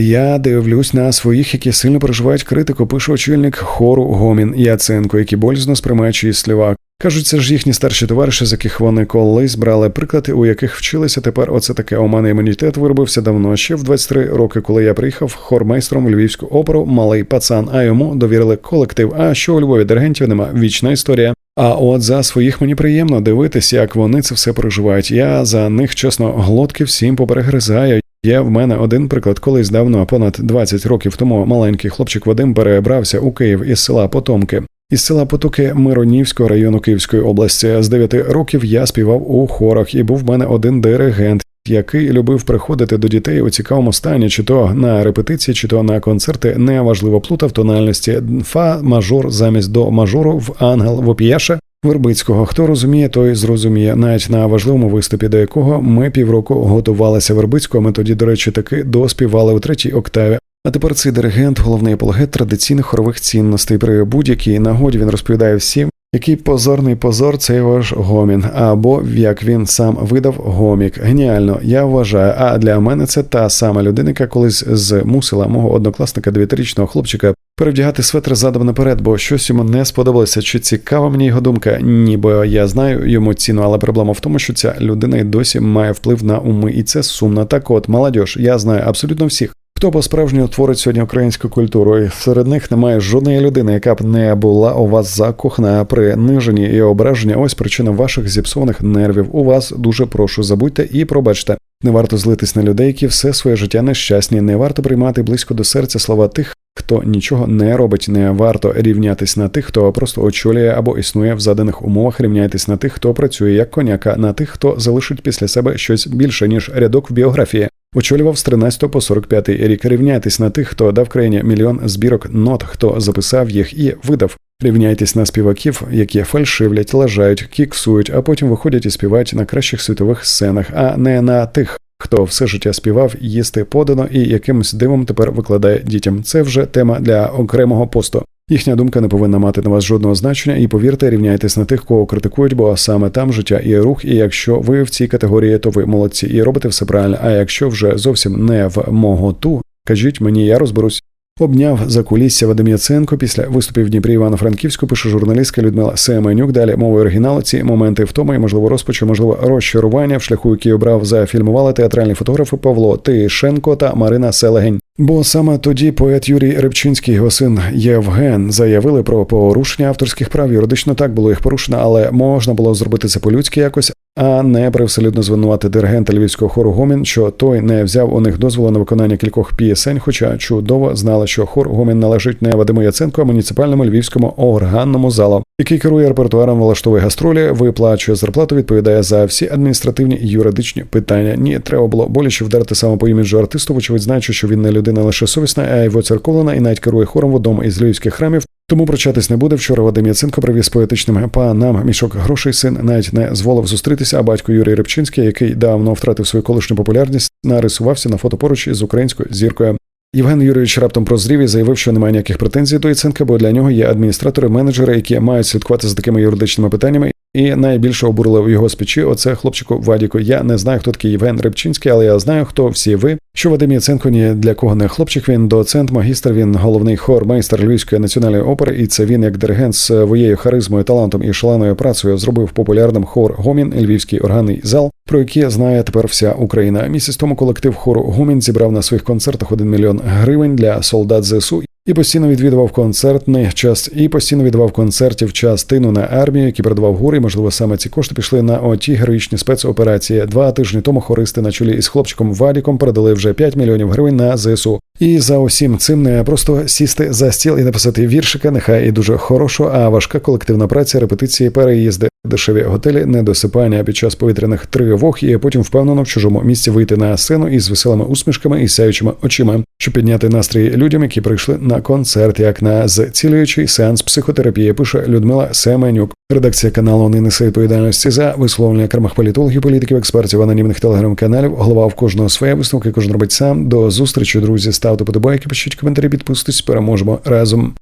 Я дивлюсь на своїх, які сильно переживають критику, пише очільник хору Гомін Яценко, які болізно сприймають чиїсь слова. Кажуть, це ж їхні старші товариші, з яких вони колись брали приклади, у яких вчилися. Тепер оце таке у мене імунітет виробився давно. Ще в 23 роки, коли я приїхав хормейстром у львівську оперу, малий пацан, а йому довірили колектив. А що у Львові диригентів нема вічна історія. А от за своїх мені приємно дивитись, як вони це все переживають. Я за них чесно глотки всім поперегризаю. Є в мене один приклад, колись давно, понад 20 років тому, маленький хлопчик Вадим перебрався у Київ із села Потомки. Із села Потоки Миронівського району Київської області з 9 років я співав у хорах, і був в мене один диригент, який любив приходити до дітей у цікавому стані, чи то на репетиції, чи то на концерти. Неважливо плутав тональності фа мажор замість до мажору в ангел в опіяша. Вербицького, хто розуміє, той зрозуміє. Навіть на важливому виступі, до якого ми півроку готувалися Вербицького. Ми тоді, до речі, таки доспівали у третій октаві. А тепер цей диригент, головний апологет традиційних хорових цінностей. При будь-якій нагоді він розповідає всім, який позорний позор цей ваш гомін, або як він сам видав гомік. Геніально, я вважаю. А для мене це та сама людина, яка колись змусила мого однокласника дев'ятирічного хлопчика перевдягати светр задом наперед, бо щось йому не сподобалося. Чи цікава мені його думка? Ні, бо я знаю йому ціну, але проблема в тому, що ця людина й досі має вплив на уми, і це сумно. Так, от молодь, я знаю абсолютно всіх. Хто по справжньому творить сьогодні українську культуру, і серед них немає жодної людини, яка б не була у вас закохана, приниженні і ображення. Ось причина ваших зіпсованих нервів. У вас дуже прошу забудьте і пробачте. Не варто злитись на людей, які все своє життя нещасні. Не варто приймати близько до серця слова тих, хто нічого не робить. Не варто рівнятись на тих, хто просто очолює або існує в заданих умовах. Рівняйтесь на тих, хто працює як коняка, на тих, хто залишить після себе щось більше ніж рядок в біографії. Очолював з 13 по 45 рік. Рівняйтесь на тих, хто дав країні мільйон збірок нот, хто записав їх і видав. Рівняйтесь на співаків, які фальшивлять, лажають, кіксують, а потім виходять і співають на кращих світових сценах, а не на тих, хто все життя співав, їсти подано і якимось дивом тепер викладає дітям. Це вже тема для окремого посту. Їхня думка не повинна мати на вас жодного значення, і повірте, рівняйтесь на тих, кого критикують, бо саме там життя і рух. І якщо ви в цій категорії, то ви молодці і робите все правильно. А якщо вже зовсім не в моготу, кажіть мені, я розберусь. Обняв за кулісся Вадим Яценко після виступів в Дніпрі Івано-Франківську, пише журналістка Людмила Семенюк. Далі мовою оригіналу ці моменти втоми і можливо розпачу, можливо, розчарування в шляху, який обрав зафільмували театральні фотографи Павло Тишенко та Марина Селегень. Бо саме тоді поет Юрій Рибчинський, його син Євген, заявили про порушення авторських прав. Юридично так було їх порушено, але можна було зробити це по-людськи якось, а не привселюдно звинувати диригента львівського хору Гомін, що той не взяв у них дозволу на виконання кількох пісень, хоча чудово знали, що хор Гомін належить не Вадиму Яценко, а муніципальному львівському органному залу, який керує репертуаром влаштовує гастролі, виплачує зарплату, відповідає за всі адміністративні і юридичні питання. Ні, треба було боляче вдарити саме по іміджу артисту, вочевидь, знаючи, що він не людина лише совісна, а й воцерковлена, і навіть керує хором в одному із львівських храмів. Тому прочатись не буде. Вчора Вадим Яценко привіз поетичним панам мішок грошей. Син навіть не зволив зустрітися. А батько Юрій Рибчинський, який давно втратив свою колишню популярність, нарисувався на фото поруч із українською зіркою. Євген Юрійович раптом прозрів і заявив, що немає ніяких претензій до Яценка, бо для нього є адміністратори, менеджери, які мають слідкувати за такими юридичними питаннями. І найбільше обурило його спічі. Оце хлопчику Вадіку. Я не знаю, хто такий Євген Рибчинський, але я знаю, хто всі ви. Що Вадим Яценко ні для кого не хлопчик. Він доцент, магістр. Він головний хор, майстер Львівської національної опери. І це він, як диригент з своєю харизмою, талантом і шаленою працею, зробив популярним хор Гомін, Львівський органний зал, про який знає тепер вся Україна. Місяць тому колектив хору Гомін зібрав на своїх концертах 1 мільйон гривень для солдат ЗСУ і постійно відвідував концертний час, і постійно віддавав концертів частину на армію, які передавав гори. Можливо, саме ці кошти пішли на оті героїчні спецоперації. Два тижні тому хористи на чолі із хлопчиком Вадіком передали вже 5 мільйонів гривень на ЗСУ. І за усім цим не просто сісти за стіл і написати віршика, нехай і дуже хорошо, а важка колективна праця, репетиції, переїзди, дешеві готелі, недосипання під час повітряних тривог, і потім впевнено в чужому місці вийти на сцену із веселими усмішками і сяючими очима, щоб підняти настрій людям, які прийшли на концерт, як на зцілюючий сеанс психотерапії. Пише Людмила Семенюк. Редакція каналу не несе відповідальності за висловлення окремих політологів, політиків, експертів, анонімних телеграм-каналів. Голова в кожного своє висновки, кожен робить сам. До зустрічі, друзі. Ставте подобайки, пишіть коментарі, підписуйтесь. Переможемо разом.